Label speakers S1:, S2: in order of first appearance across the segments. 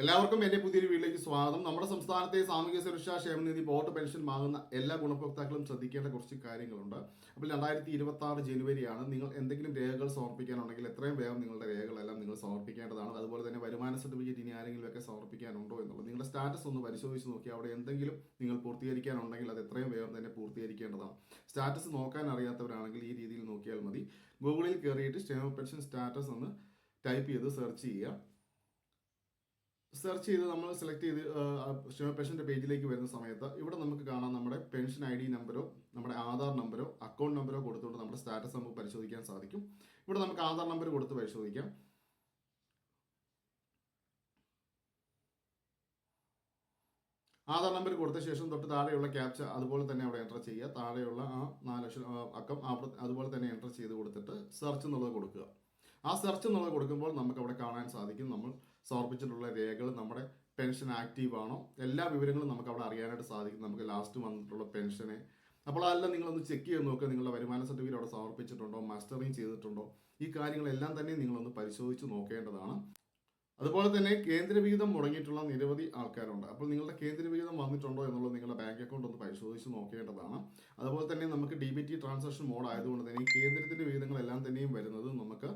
S1: എല്ലാവർക്കും എന്റെ പുതിയൊരു വീട്ടിലേക്ക് സ്വാഗതം. നമ്മുടെ സംസ്ഥാനത്തെ സാമൂഹ്യ സുരക്ഷാ ക്ഷേമനിധി ബോട്ട് പെൻഷൻ വാങ്ങുന്ന എല്ലാ ഗുണഭോക്താക്കളും ശ്രദ്ധിക്കേണ്ട കുറച്ച് കാര്യങ്ങളുണ്ട്. അപ്പോൾ രണ്ടായിരത്തി ഇരുപത്തി ആറ് ജനുവരിയാണ്. നിങ്ങൾ എന്തെങ്കിലും രേഖകൾ സമർപ്പിക്കാനുണ്ടെങ്കിൽ എത്രയും വേഗം നിങ്ങളുടെ രേഖകളെല്ലാം നിങ്ങൾ സമർപ്പിക്കേണ്ടതാണ്. അതുപോലെ തന്നെ വരുമാന സർട്ടിഫിക്കറ്റ് ഇനി ആരെങ്കിലുമൊക്കെ സമർപ്പിക്കാനുണ്ടോ എന്നുള്ളത് നിങ്ങളുടെ സ്റ്റാറ്റസ് ഒന്ന് പരിശോധിച്ച് നോക്കി അവിടെ എന്തെങ്കിലും നിങ്ങൾ പൂർത്തീകരിക്കാനുണ്ടെങ്കിൽ അത് എത്രയും വേഗം തന്നെ പൂർത്തീകരിക്കേണ്ടതാണ്. സ്റ്റാറ്റസ് നോക്കാൻ അറിയാത്തവരാണെങ്കിൽ ഈ രീതിയിൽ നോക്കിയാൽ മതി. ഗൂഗിളിൽ കയറിയിട്ട് ക്ഷേമ പെൻഷൻ സ്റ്റാറ്റസ് എന്ന് ടൈപ്പ് ചെയ്ത് സെർച്ച് ചെയ്യുക. സെർച്ച് ചെയ്ത് നമ്മൾ സെലക്ട് ചെയ്ത് ക്ഷേമ പെൻഷന്റെ പേജിലേക്ക് വരുന്ന സമയത്ത് ഇവിടെ നമുക്ക് കാണാം നമ്മുടെ പെൻഷൻ ഐ ഡി നമ്പരോ നമ്മുടെ ആധാർ നമ്പരോ അക്കൗണ്ട് നമ്പരോ കൊടുത്തുകൊണ്ട് നമ്മുടെ സ്റ്റാറ്റസ് നമുക്ക് പരിശോധിക്കാൻ സാധിക്കും. ഇവിടെ നമുക്ക് ആധാർ നമ്പർ കൊടുത്ത് പരിശോധിക്കാം. ആധാർ നമ്പർ കൊടുത്ത ശേഷം തൊട്ട് താഴെയുള്ള ക്യാപ്ച അതുപോലെ തന്നെ അവിടെ എന്റർ ചെയ്യുക. താഴെയുള്ള ആ നാല് അക്കം അതുപോലെ തന്നെ എന്റർ ചെയ്ത് കൊടുത്തിട്ട് സെർച്ച് എന്നുള്ളത് കൊടുക്കുക. ആ സെർച്ച് എന്നുള്ളത് കൊടുക്കുമ്പോൾ നമുക്ക് അവിടെ കാണാൻ സാധിക്കും. നമ്മൾ സമർപ്പിച്ചിട്ടുള്ള രേഖകൾ നമ്മുടെ പെൻഷൻ ആക്റ്റീവ് ആണോ? എല്ലാ വിവരങ്ങളും നമുക്ക് അവിടെ അറിയാനായിട്ട് സാധിക്കും. നമുക്ക് ലാസ്റ്റ് വന്നിട്ടുള്ള പെൻഷനെ അപ്പോൾ അതെല്ലാം നിങ്ങളൊന്ന് ചെക്ക് ചെയ്ത് നോക്കുക നിങ്ങളുടെ വരുമാന സർട്ടിഫിക്കറ്റ് അവിടെ സമർപ്പിച്ചിട്ടുണ്ടോ? മാസ്റ്ററിങ് ചെയ്തിട്ടുണ്ടോ? ഈ കാര്യങ്ങളെല്ലാം തന്നെ നിങ്ങളൊന്ന് പരിശോധിച്ച് നോക്കേണ്ടതാണ്. അതുപോലെ തന്നെ കേന്ദ്രവിഹിതം മുടങ്ങിയിട്ടുള്ള നിരവധി ആൾക്കാരുണ്ട്. അപ്പോൾ നിങ്ങളുടെ കേന്ദ്രവിഹിതം വന്നിട്ടുണ്ടോ എന്നുള്ളത് നിങ്ങളുടെ ബാങ്ക് അക്കൗണ്ട് ഒന്ന് പരിശോധിച്ച് നോക്കേണ്ടതാണ്. അതുപോലെ തന്നെ നമുക്ക് ഡി ബി ട്രാൻസാക്ഷൻ മോഡ് ആയതുകൊണ്ട് തന്നെ ഈ കേന്ദ്രത്തിന്റെ വിഹിതങ്ങളെല്ലാം തന്നെയും വരുന്നത് നമുക്ക്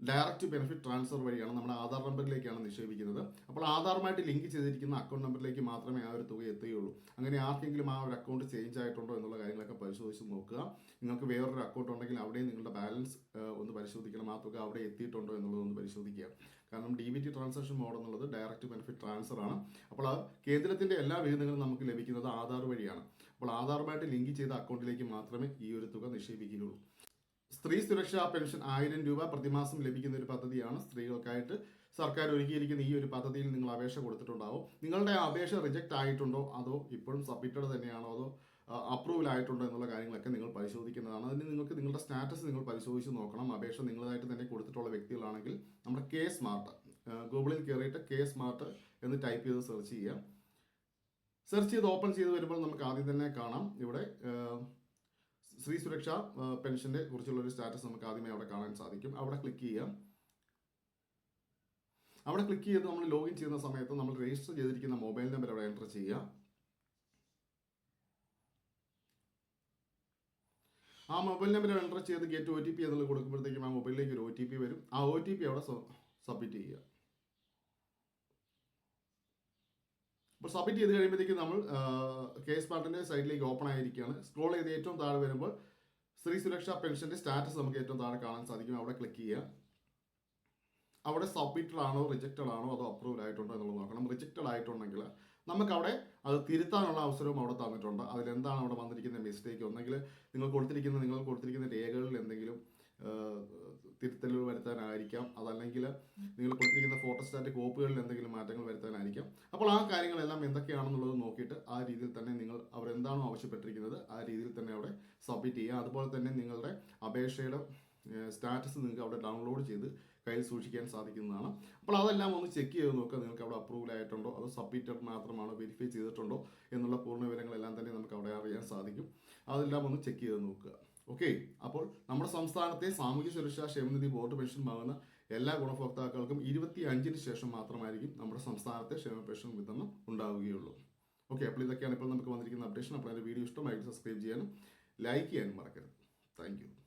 S1: ഡയറക്റ്റ് ബെനിഫിറ്റ് ട്രാൻസ്ഫർ വഴിയാണ് നമ്മുടെ ആധാർ നമ്പറിലേക്കാണ് നിക്ഷേപിക്കുന്നത്. അപ്പോൾ ആധാറുമായിട്ട് ലിങ്ക് ചെയ്തിരിക്കുന്ന അക്കൗണ്ട് നമ്പറിലേക്ക് മാത്രമേ ആ ഒരു തുക എത്തുകയുള്ളൂ. അങ്ങനെ ആർക്കെങ്കിലും ആ ഒരു അക്കൗണ്ട് ചേഞ്ച് ആയിട്ടുണ്ടോ എന്നുള്ള കാര്യങ്ങളൊക്കെ പരിശോധിച്ച് നോക്കുക. നിങ്ങൾക്ക് വേറൊരു അക്കൗണ്ട് ഉണ്ടെങ്കിൽ അവിടെയും നിങ്ങളുടെ ബാലൻസ് ഒന്ന് പരിശോധിക്കണം. ആ തുക അവിടെ എത്തിയിട്ടുണ്ടോ എന്നുള്ളത് ഒന്ന് പരിശോധിക്കുക. കാരണം D B T transaction mode എന്നുള്ളത് ഡയറക്റ്റ് ബെനിഫിറ്റ് ട്രാൻസ്ഫർ ആണ്. അപ്പോൾ അത് കേന്ദ്രത്തിന്റെ എല്ലാ വിഹിതങ്ങളും നമുക്ക് ലഭിക്കുന്നത് ആധാർ വഴിയാണ്. അപ്പോൾ ആധാറുമായിട്ട് ലിങ്ക് ചെയ്ത അക്കൗണ്ടിലേക്ക് മാത്രമേ ഈ ഒരു തുക നിക്ഷേപിക്കുകയുള്ളൂ. സ്ത്രീ സുരക്ഷാ പെൻഷൻ ആയിരം രൂപ പ്രതിമാസം ലഭിക്കുന്ന ഒരു പദ്ധതിയാണ് സ്ത്രീകൾക്കായിട്ട് സർക്കാർ ഒരുക്കിയിരിക്കുന്ന ഈ ഒരു പദ്ധതിയിൽ നിങ്ങൾ അപേക്ഷ കൊടുത്തിട്ടുണ്ടാവും. നിങ്ങളുടെ അപേക്ഷ റിജക്റ്റ് ആയിട്ടുണ്ടോ? അതോ ഇപ്പോഴും സബ്മിറ്റഡ് തന്നെയാണോ? അതോ അപ്രൂവൽ ആയിട്ടുണ്ടോ എന്നുള്ള കാര്യങ്ങളൊക്കെ നിങ്ങൾ പരിശോധിക്കുന്നതാണ്. അതിന് നിങ്ങൾക്ക് നിങ്ങളുടെ സ്റ്റാറ്റസ് നിങ്ങൾ പരിശോധിച്ച് നോക്കണം. അപേക്ഷ നിങ്ങളായിട്ട് തന്നെ കൊടുത്തിട്ടുള്ള വ്യക്തികളാണെങ്കിൽ നമ്മുടെ കെ സ്മാർട്ട് ഗൂഗിളിൽ കയറിയിട്ട് കെ സ്മാർട്ട് എന്ന് ടൈപ്പ് ചെയ്ത് സെർച്ച് ചെയ്യാം സെർച്ച് ചെയ്ത് ഓപ്പൺ ചെയ്ത് വരുമ്പോൾ നമുക്ക് ആദ്യം തന്നെ കാണാം. ഇവിടെ സ്ത്രീ സുരക്ഷ പെൻഷന്റെ കുറിച്ചുള്ള ഒരു സ്റ്റാറ്റസ് നമുക്ക് ആദ്യമേ അവിടെ കാണാൻ സാധിക്കും. അവിടെ ക്ലിക്ക് ചെയ്യാം അവിടെ ക്ലിക്ക് ചെയ്ത് നമ്മൾ ലോഗിൻ ചെയ്യുന്ന സമയത്ത് നമ്മൾ രജിസ്റ്റർ ചെയ്തിരിക്കുന്ന മൊബൈൽ നമ്പർ അവിടെ എന്റർ ചെയ്യുക. ആ മൊബൈൽ നമ്പർ എന്റർ ചെയ്ത് ഗെറ്റ് ഒ ടി പി എന്നുള്ളത് കൊടുക്കുമ്പോഴത്തേക്കും ആ മൊബൈലിലേക്ക് ഒരു ഒ ടി പി വരും. ആ ഒ ടി പി അവിടെ സബ്മിറ്റ് ചെയ്യുക. അപ്പോൾ സബ്മിറ്റ് ചെയ്ത് കഴിയുമ്പോഴത്തേക്കും നമ്മൾ കേസ് പാർട്ടിന്റെ സൈഡിലേക്ക് ഓപ്പൺ ആയിരിക്കുകയാണ്. സ്ക്രോൾ ചെയ്ത് ഏറ്റവും താഴെ വരുമ്പോൾ സ്ത്രീ സുരക്ഷാ പെൻഷന്റെ സ്റ്റാറ്റസ് നമുക്ക് ഏറ്റവും താഴെ കാണാൻ സാധിക്കും. അവിടെ ക്ലിക്ക് ചെയ്യുക. അവിടെ സബ്മിറ്റഡ് ആണോ റിജക്റ്റഡ് ആണോ അതോ അപ്രൂവൽ ആയിട്ടുണ്ടോ എന്നുള്ളത് നോക്കണം. റിജക്റ്റഡ് ആയിട്ടുണ്ടെങ്കിൽ നമുക്കവിടെ അത് തിരുത്താനുള്ള അവസരവും അവിടെ തന്നിട്ടുണ്ട്. അതിലെന്താണ് അവിടെ വന്നിരിക്കുന്ന മിസ്റ്റേക്ക് ഒന്നെങ്കിൽ നിങ്ങൾ കൊടുത്തിരിക്കുന്ന നിങ്ങൾ കൊടുത്തിരിക്കുന്ന രേഖകളിൽ എന്തെങ്കിലും തിരുത്തലുകൾ വരുത്താനായിരിക്കാം. അതല്ലെങ്കിൽ നിങ്ങൾ കൊടുത്തിരിക്കുന്ന ഫോട്ടോസ്റ്റാറ്റ് കോപ്പുകളിൽ എന്തെങ്കിലും മാറ്റങ്ങൾ വരുത്താനായിരിക്കാം. അപ്പോൾ ആ കാര്യങ്ങളെല്ലാം എന്തൊക്കെയാണെന്നുള്ളത് നോക്കിയിട്ട് ആ രീതിയിൽ തന്നെ നിങ്ങൾ അവർ എന്താണോ ആവശ്യപ്പെട്ടിരിക്കുന്നത് ആ രീതിയിൽ തന്നെ അവിടെ സബ്മിറ്റ് ചെയ്യുക. അതുപോലെ തന്നെ നിങ്ങളുടെ അപേക്ഷയുടെ സ്റ്റാറ്റസ് നിങ്ങൾക്ക് അവിടെ ഡൗൺലോഡ് ചെയ്ത് കയ്യിൽ സൂക്ഷിക്കാൻ സാധിക്കുന്നതാണ്. അപ്പോൾ അതെല്ലാം ഒന്ന് ചെക്ക് ചെയ്ത് നോക്കുക നിങ്ങൾക്ക് അവിടെ അപ്രൂവൽ ആയിട്ടുണ്ടോ അതോ സബ്മിറ്റഡ് മാത്രമാണോ വെരിഫൈ ചെയ്തിട്ടുണ്ടോ എന്നുള്ള പൂർണ വിവരങ്ങളെല്ലാം തന്നെ നമുക്ക് അവിടെ അറിയാൻ സാധിക്കും. അതെല്ലാം ഒന്ന് ചെക്ക് ചെയ്ത് നോക്കുക. ഓക്കെ അപ്പോൾ നമ്മുടെ സംസ്ഥാനത്തെ സാമൂഹ്യ സുരക്ഷാ ക്ഷേമനിധി ബോർഡ് പെൻഷൻ വാങ്ങുന്ന എല്ലാ ഗുണഭോക്താക്കൾക്കും ഇരുപത്തി അഞ്ചിന് ശേഷം മാത്രമായിരിക്കും നമ്മുടെ സംസ്ഥാനത്തെ ക്ഷേമ പെൻഷൻ വിതരണം ഉണ്ടാവുകയുള്ളൂ. ഓക്കെ അപ്പോൾ ഇതൊക്കെയാണ് ഇപ്പോൾ നമുക്ക് വന്നിരിക്കുന്ന അപ്ഡേഷൻ അപ്പോൾ എന്റെ വീഡിയോ ഇഷ്ടമായിട്ട് സബ്സ്ക്രൈബ് ചെയ്യാനും ലൈക്ക് ചെയ്യാനും മറക്കരുത്. താങ്ക്